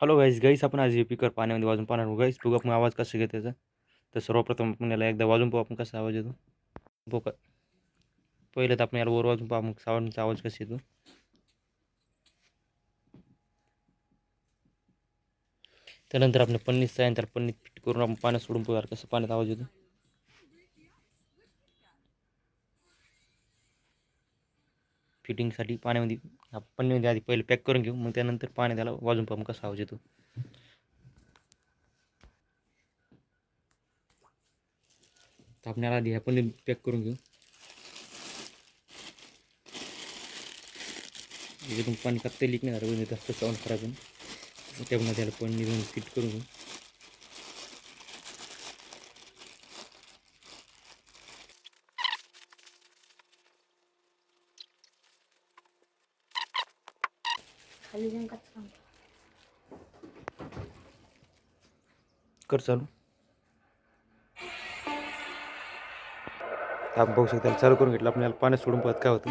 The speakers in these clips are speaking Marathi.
हॅलो गाईस गाईस आपण आज हे पिकर पाण्यामध्ये वाजून पाहणार आहोत. गाईस बघू आपण आवाज कसा घेतो त्याचा तर सर्वप्रथम आपण याला एकदा वाजून पाहू आपण कसा आवाज येतो. बघू पहिलं तर आपण याला वर वाजून पाहू मग सावडचा आवाज कसा येतो. त्यानंतर आपण पन्नीसचा आहे तर पन्नीस फिट करून आपण पाण्यात सोडून पाहू कसं पाण्यात आवाज येतो. फिटिंगसाठी पाण्यामध्ये आपण पन्नीमध्ये आधी पहिले पॅक करून घेऊ मग त्यानंतर पाणी त्याला वाजून पाहू कसा आवाज येतो. तर आधी ह्या पनीर पॅक करून घेऊ. एकदम पाणी कत्ता लिक नाही झालं जास्त साऊंड खराब होऊन त्यामुळे त्याला पनीर फिट करून घेऊ. खाली जाऊन कर चालू. आपण बघू शकता त्याला चालू करून घेतलं. आपण याला पाण्यात सोडून पाहत काय होतं?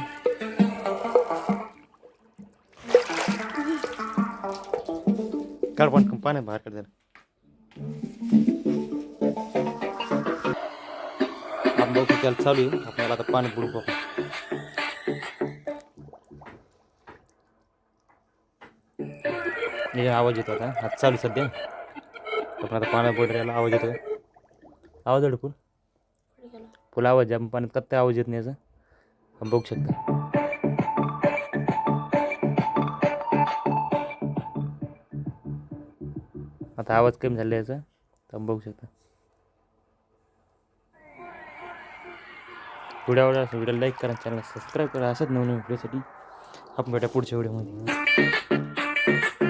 काढ पण पाण्यात बाहेर काढ त्याला आपण बघू शकता त्याला चालू आहे. आपल्याला आता पाणी बुडू पाहू. हे आवाज येतो आता हात चालू सध्या. आपण आता पाण्यात पडलं आवाज येतो आवाज येतो फुल? फुल आवाज आहे पाण्यात कत्ता आवाज येत नाही याचा आपण बघू शकता. आता आवाज कमी झाला याचा तर बघू शकता. व्हिडिओ आवडला व्हिडिओ लाईक करा चॅनल सबस्क्राईब करा. असंच नवनवीन व्हिडिओसाठी आपण भेटा पुढच्या व्हिडिओमध्ये thank you.